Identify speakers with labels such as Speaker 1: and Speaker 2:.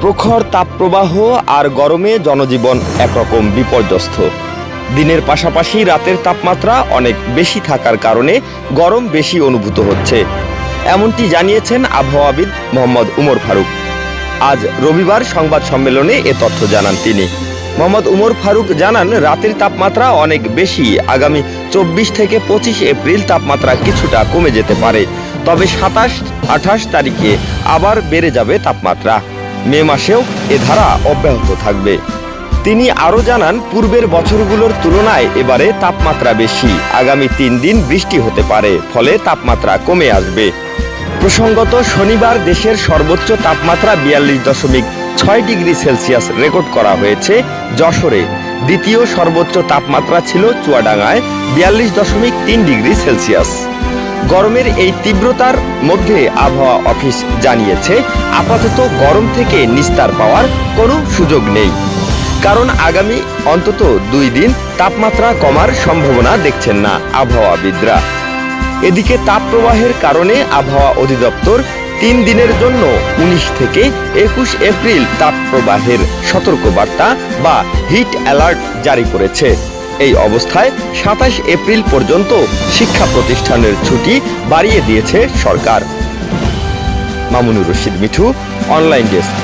Speaker 1: প্রখর তাপপ্রবাহ আর গরমে জনজীবন একরকম বিপর্যস্ত। দিনের পাশাপাশি রাতের তাপমাত্রা অনেক বেশি থাকার কারণে গরম বেশি অনুভূত হচ্ছে। এমনটি জানিয়েছেন আবহাওয়াবিদ মোহাম্মদ উমর ফারুক। আজ রবিবার সংবাদ সম্মেলনে এ তথ্য জানান তিনি। মোহাম্মদ উমর ফারুক জানান, রাতের তাপমাত্রা অনেক বেশি, আগামী চব্বিশ থেকে পঁচিশ এপ্রিল তাপমাত্রা কিছুটা কমে যেতে পারে। তবে সাতাশ আঠাশ তারিখে আবার বেড়ে যাবে তাপমাত্রা। মে মাসেও এ ধারা অব্যাহত থাকবে। তিনি আরও জানান, পূর্বের বছরগুলোর তুলনায় এবারে তাপমাত্রা বেশি। আগামী তিন দিন বৃষ্টি হতে পারে, ফলে তাপমাত্রা কমে আসবে। প্রসঙ্গত, শনিবার দেশের সর্বোচ্চ তাপমাত্রা বিয়াল্লিশ দশমিক ছয় ডিগ্রি সেলসিয়াস রেকর্ড করা হয়েছে যশোরে। দ্বিতীয় সর্বোচ্চ তাপমাত্রা ছিল চুয়াডাঙ্গায়, বিয়াল্লিশ দশমিক তিন ডিগ্রি সেলসিয়াস। গরমের এই তীব্রতার মধ্যে আবহাওয়া অফিস জানিয়েছে, আপাতত গরম থেকে নিস্তার পাওয়ার কোনো সুযোগ নেই। কারণ আগামী অন্তত দুই দিন তাপমাত্রা কমার সম্ভাবনা দেখছেন না আবহাওয়াবিদরা। এদিকে তাপপ্রবাহের কারণে আবহাওয়া অধিদপ্তর তিন দিনের জন্য উনিশ থেকে একুশ এপ্রিল তাপপ্রবাহের সতর্কবার্তা বা হিট অ্যালার্ট জারি করেছে। এই অবস্থায় সাতাশ এপ্রিল পর্যন্ত শিক্ষা প্রতিষ্ঠানের ছুটি বাড়িয়ে দিয়েছে সরকার। Mamunur Rashid Mithu, online desk.